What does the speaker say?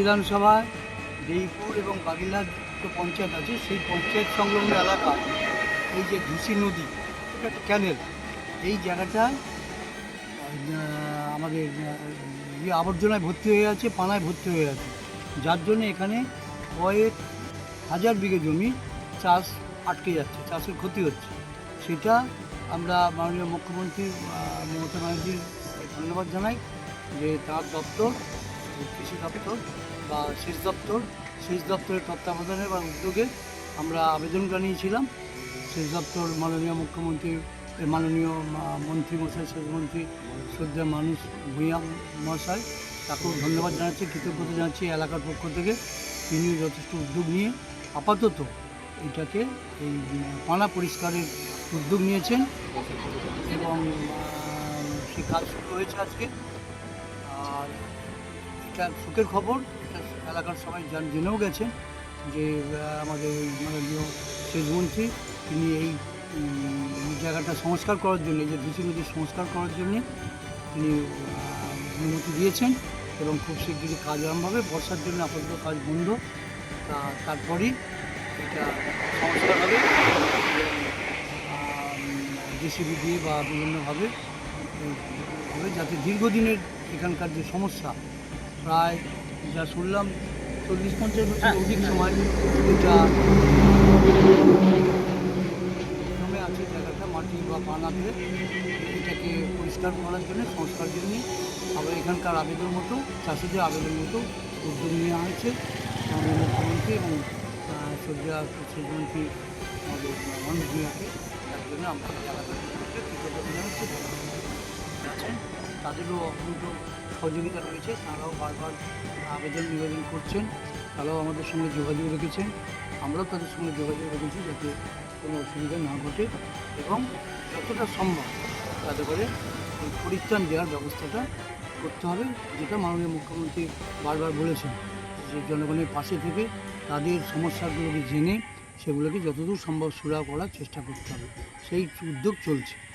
বিধানসভায় দেইপুর এবং বাগিলা দুটো পঞ্চায়েত আছে, সেই পঞ্চায়েত সংলগ্ন এলাকা, এই যে ঘুষি নদী, এটা ক্যানেল এই জায়গাটায় আহ, আমাদের আহ, ইয়ে আবর্জনায় ভর্তি হয়ে আছে পানায় ভর্তি হয়ে আছে। যার জন্য এখানে কয়েক হাজার বিঘে জমি চাষ আটকে যাচ্ছে চাষের ক্ষতি হচ্ছে। সেটা আমরা মাননীয় মুখ্যমন্ত্রী মমতা ব্যানার্জির ধন্যবাদ জানাই যে তার দপ্তর কৃষি দপ্তর বা সেচ দপ্তর সেচ দপ্তরের তত্ত্বাবধানে বা উদ্যোগে আমরা আবেদন জানিয়েছিলাম। সেচ দপ্তর মাননীয় মুখ্যমন্ত্রী মাননীয় মন্ত্রী মশাই সেচমন্ত্রী শ্রদ্ধা মানুষ, ভূঁইয়া মহাশয়, তাকেও ধন্যবাদ জানাচ্ছি, কৃতজ্ঞতা জানাচ্ছি এলাকার পক্ষ থেকে। তিনি যথেষ্ট উদ্যোগ নিয়ে আপাতত এটাকে এই পানা পরিষ্কারের উদ্যোগ নিয়েছেন এবং সে কাজ শুরু হয়েছে আজকে। আর এটা সুখের খবর, এটা এলাকার সবাই জান, জেনেও গেছেন যে আমাদের মাননীয় সেচমন্ত্রী তিনি এই জায়গাটা সংস্কার করার জন্য, যে ধুসি নদীর সংস্কার করার জন্য তিনি অনুমতি দিয়েছেন এবং খুব শীঘ্রই কাজ আরম্ভ হবে। বর্ষার জন্য আপাতত কাজ বন্ধ। তা, তারপরেই এটা সংস্কার হবে জেসিবি দিয়ে বা বিভিন্নভাবে হবে, যাতে দীর্ঘদিনের এখানকার যে সমস্যা, প্রায় যা শুনলাম চল্লিশ পঞ্চাশ বছর অধিক সময়, এটা মাটি বা পানাতে এটাকে পরিষ্কার করার জন্য, সংস্কার জন্য আবার এখানকার আবেদন মতো, চাষিদের আবেদন মতো উদ্যোগ নেওয়া হয়েছে আমাদের মুখ্যমন্ত্রী এবং সজ্জা সেচমন্ত্রী আমাদের মানুষ ভূঁইয়াকে তার জন্য আমরা তাদেরও অত্যন্ত সহযোগিতা রয়েছে। তারাও বারবার আবেদন নিবেদন করছেন। তারাও আমাদের সঙ্গে যোগাযোগ রেখেছেন। আমরাও তাদের সঙ্গে যোগাযোগ রেখেছি যাতে কোনো অসুবিধা না ঘটে এবং যতটা সম্ভব তাতে করে পরিত্রাণ দেওয়ার ব্যবস্থাটা করতে হবে, যেটা মাননীয় মুখ্যমন্ত্রী বারবার বলেছেন। যে জনগণের পাশে থেকে তাদের সমস্যাগুলোকে জেনে সেগুলোকে যতদূর সম্ভব সুরা করার চেষ্টা করতে হবে। সেই উদ্যোগ চলছে।